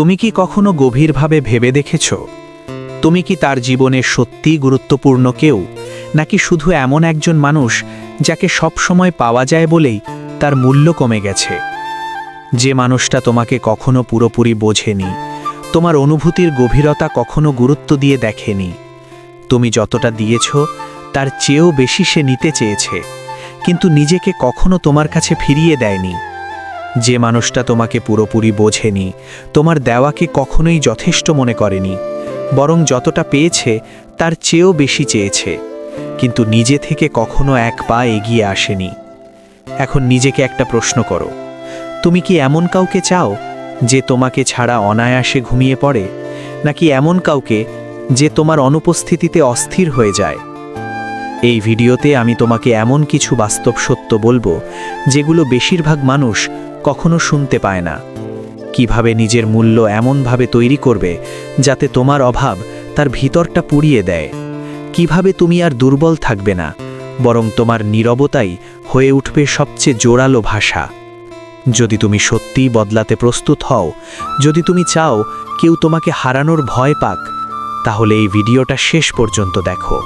তুমি কি কখনো গভীরভাবে ভেবে দেখেছ? তুমি কি তার জীবনে সত্যিই গুরুত্বপূর্ণ কেউ, নাকি শুধু এমন একজন মানুষ যাকে সব সময় পাওয়া যায় বলেই তার মূল্য কমে গেছে? যে মানুষটা তোমাকে কখনো পুরোপুরি বোঝেনি, তোমার অনুভূতির গভীরতা কখনো গুরুত্ব দিয়ে দেখেনি। তুমি যতটা দিয়েছ, তার চেয়েও বেশি সে নিতে চেয়েছে, কিন্তু নিজেকে কখনো তোমার কাছে ফিরিয়ে দেয়নি। যে মানুষটা তোমাকে পুরোপুরি বোঝেনি, তোমার দেওয়াকে কখনোই যথেষ্ট মনে করেনি, বরং যতটা পেয়েছে তার চেয়েও বেশি চেয়েছে, কিন্তু নিজে থেকে কখনো এক পা এগিয়ে আসেনি। এখন নিজেকে একটা প্রশ্ন করো, তুমি কি এমন কাউকে চাও যে তোমাকে ছাড়া অনায়াসে ঘুমিয়ে পড়ে, নাকি এমন কাউকে যে তোমার অনুপস্থিতিতে অস্থির হয়ে যায়? এই ভিডিওতে আমি তোমাকে এমন কিছু বাস্তব সত্য বলব, যেগুলো বেশিরভাগ মানুষ কখনো শুনতে পায় না। কীভাবে নিজের মূল্য এমনভাবে তৈরি করবে যাতে তোমার অভাব তার ভিতরটা পুড়িয়ে দেয়? কীভাবে তুমি আর দুর্বল থাকবে না, বরং তোমার নীরবতাই হয়ে উঠবে সবচেয়ে জোরালো ভাষা? যদি তুমি সত্যিই বদলাতে প্রস্তুত হও, যদি তুমি চাও কেউ তোমাকে হারানোর ভয় পাক, তাহলে এই ভিডিওটা শেষ পর্যন্ত দেখো,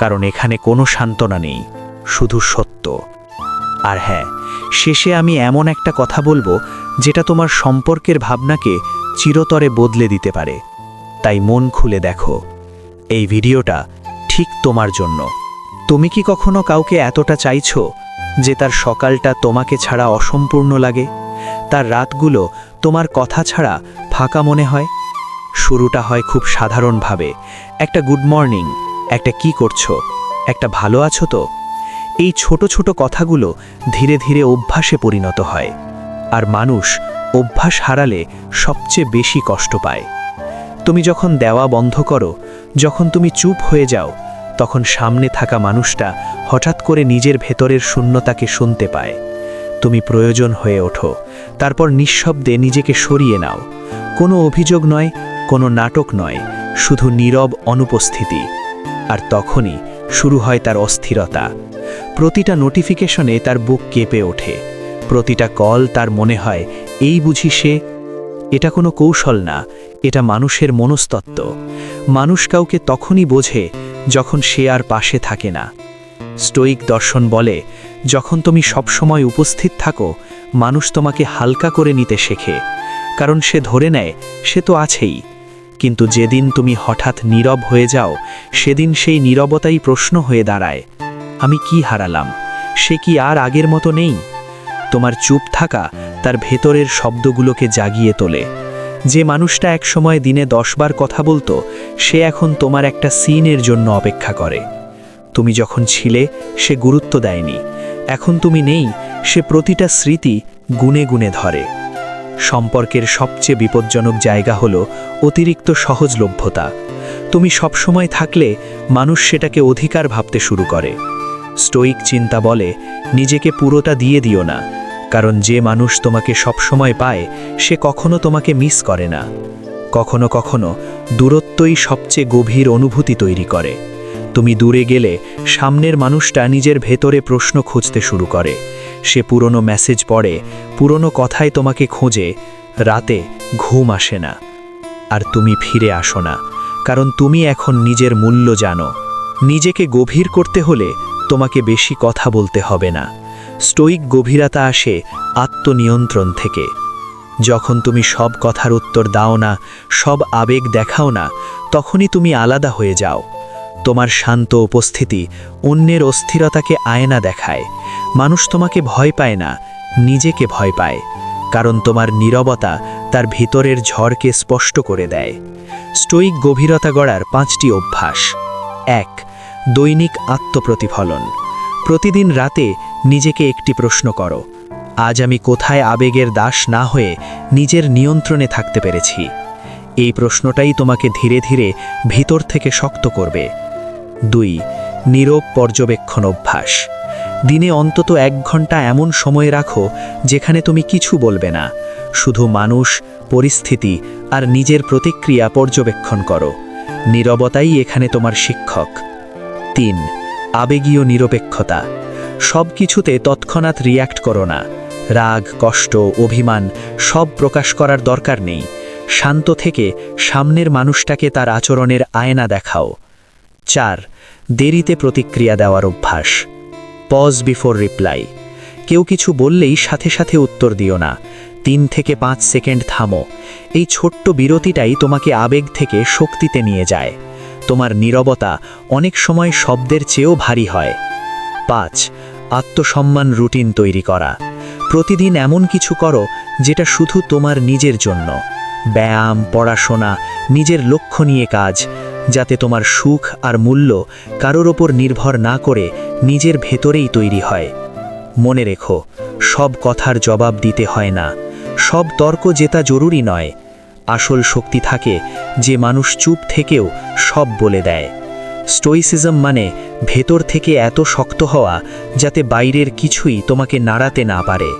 কারণ এখানে কোনো সান্ত্বনা নেই, শুধু সত্য। আর হ্যাঁ শেষে আমি এমন একটা কথা বলব, যেটা তোমার সম্পর্কের ভাবনাকে চিরতরে বদলে দিতে পারে। তাই মন খুলে দেখো। এই ভিডিওটা ঠিক তোমার জন্য। তুমি কি কখনো কাউকে এতটা চাইছো যে তার সকালটা তোমাকে ছাড়া অসম্পূর্ণ লাগে? তার রাতগুলো তোমার কথা ছাড়া ফাঁকা মনে হয়? শুরুটা হয় খুব সাধারণভাবে। একটা গুড মর্নিং, একটা কি করছ? একটা ভালো আছো তো? এই ছোট ছোট কথাগুলো ধীরে ধীরে অভ্যাসে পরিণত হয় আর মানুষ অভ্যাস হারালে সবচেয়ে বেশি কষ্ট পায়। তুমি যখন দেওয়া বন্ধ করো, যখন তুমি চুপ হয়ে যাও, তখন সামনে থাকা মানুষটা হঠাৎ করে নিজের ভেতরের শূন্যতাকে শুনতে পায়। তুমি প্রয়োজন হয়ে ওঠো, তারপর নিঃশব্দে নিজেকে সরিয়ে নাও। কোনো অভিযোগ নয়, কোনো নাটক নয়, শুধু নীরব অনুপস্থিতি। আর তখনই শুরু হয় তার অস্থিরতা। প্রতিটা নোটিফিকেশনে তার বুক কেঁপে ওঠে। প্রতিটা কল তার মনে হয়, এই বুঝি সে? এটা কোনো কৌশল না, এটা মানুষের মনস্তত্ত্ব। মানুষ কাউকে তখনই বোঝে যখন সে আর পাশে থাকে না। স্টোইক দর্শন বলে, যখন তুমি সবসময় উপস্থিত থাকো, মানুষ তোমাকে হালকা করে নিতে শেখে। কারণ সে ধরে নেয়, সে তো আছেই। কিন্তু যেদিন তুমি হঠাৎ নীরব হয়ে যাও, সেদিন সেই নীরবতাই প্রশ্ন হয়ে দাঁড়ায়। আমি কি হারালাম? সে কি আর আগের মতো নেই? তোমার চুপ থাকা তার ভেতরের শব্দগুলোকে জাগিয়ে তোলে। যে মানুষটা একসময় দিনে দশবার কথা বলতো, সে এখন তোমার একটা সিনের জন্য অপেক্ষা করে। তুমি যখন ছিলে, সে গুরুত্ব দেয়নি। এখন তুমি নেই, সে প্রতিটা স্মৃতি গুনে গুনে ধরে। সম্পর্কের সবচেয়ে বিপজ্জনক জায়গা হলো অতিরিক্ত সহজলভ্যতা। তুমি সবসময় থাকলে মানুষ সেটাকে অধিকার ভাবতে শুরু করে। স্টোইক চিন্তা বলে, নিজেকে পুরোটা দিয়ে দিও না, কারণ যে মানুষ তোমাকে সবসময় পায়, সে কখনো তোমাকে মিস করে না। কখনো কখনো দূরত্বই সবচেয়ে গভীর অনুভূতি তৈরি করে। তুমি দূরে গেলে সামনের মানুষটা নিজের ভেতরে প্রশ্ন খুঁজতে শুরু করে। সে পুরনো মেসেজ পড়ে, পুরনো কথায় তোমাকে খোঁজে, রাতে ঘুম আসে না। আর তুমি ফিরে আসো না, কারণ তুমি এখন নিজের মূল্য জানো। নিজেকে গভীর করতে হলে তোমাকে বেশি কথা বলতে হবে না। স্টোইক গভীরতা আসে আত্মনিয়ন্ত্রণ থেকে। যখন তুমি সব কথার উত্তর দাও না, সব আবেগ দেখাও না, তখনই তুমি আলাদা হয়ে যাও। তোমার শান্ত উপস্থিতি অন্যের অস্থিরতাকে আয়না দেখায়। মানুষ তোমাকে ভয় পায় না, নিজেকে ভয় পায়, কারণ তোমার নীরবতা তার ভিতরের ঝড়কে স্পষ্ট করে দেয়। স্টোইক গভীরতা গড়ার পাঁচটি অভ্যাস। এক দৈনিক আত্মপ্রতিফলন। প্রতিদিন রাতে নিজেকে একটি প্রশ্ন করো, আজ আমি কোথায় আবেগের দাস না হয়ে নিজের নিয়ন্ত্রণে থাকতে পেরেছি? এই প্রশ্নটাই তোমাকে ধীরে ধীরে ভিতর থেকে শক্ত করবে। দুই, নীরব পর্যবেক্ষণ অভ্যাস। দিনে অন্তত এক ঘণ্টা এমন সময় রাখো যেখানে তুমি কিছু বলবে না, শুধু মানুষ, পরিস্থিতি আর নিজের প্রতিক্রিয়া পর্যবেক্ষণ করো। নীরবতাই এখানে তোমার শিক্ষক। তিন, আবেগীয় নিরপেক্ষতা। সব কিছুতে তৎক্ষণাৎ রিয়্যাক্ট করো না। রাগ, কষ্ট, অভিমান সব প্রকাশ করার দরকার নেই। শান্ত থেকে সামনের মানুষটাকে তার আচরণের আয়না দেখাও। চার, দেরিতে প্রতিক্রিয়া দেওয়ার অভ্যাস। পজ বিফোর রিপ্লাই কেউ কিছু বললেই সাথে সাথে উত্তর দিও না। তিন থেকে পাঁচ সেকেন্ড থামো। এই ছোট্ট বিরতিটাই তোমাকে আবেগ থেকে শক্তিতে নিয়ে যায়। তোমার নীরবতা অনেক সময় শব্দের চেয়েও ভারী হয়। পাঁচ, আত্মসম্মান রুটিন তৈরি করা। প্রতিদিন এমন কিছু করো যেটা শুধু তোমার নিজের জন্য। ব্যায়াম, পড়াশোনা, নিজের লক্ষ্য নিয়ে কাজ, যাতে তোমার সুখ আর মূল্য কারোর ওপর নির্ভর না করে নিজের ভেতরেই তৈরি হয়। মনে রেখো, সব কথার জবাব দিতে হয় না। সব তর্ক জেতা জরুরি নয়। আসল শক্তি থাকে যে মানুষ চুপ থেকেও সব বলে দেয়। স্টোইসিজম মানে ভেতর থেকে এত শক্ত হওয়া যাতে বাইরের কিছুই তোমাকে নাড়াতে না পারে।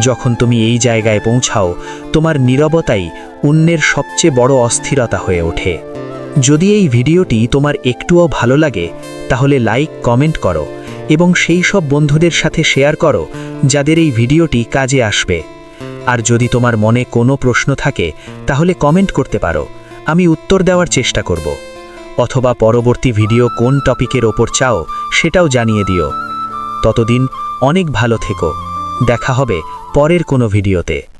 যখন তুমি এই জায়গায় পৌঁছাও, তোমার নীরবতাই অন্যের সবচেয়ে বড় অস্থিরতা হয়ে ওঠে। যদি এই ভিডিওটি তোমার একটুও ভালো লাগে, তাহলে লাইক, কমেন্ট করো এবং সেই সব বন্ধুদের সাথে শেয়ার করো, যাদের এই ভিডিওটি কাজে আসবে। আর যদি তোমার মনে কোনো প্রশ্ন থাকে, তাহলে কমেন্ট করতে পারো। আমি উত্তর দেওয়ার চেষ্টা করব। অথবা পরবর্তী ভিডিও কোন টপিকের ওপর চাও, সেটাও জানিয়ে দিও। ততদিন অনেক ভালো থেকো। দেখা হবে পরের কোনো ভিডিওতে।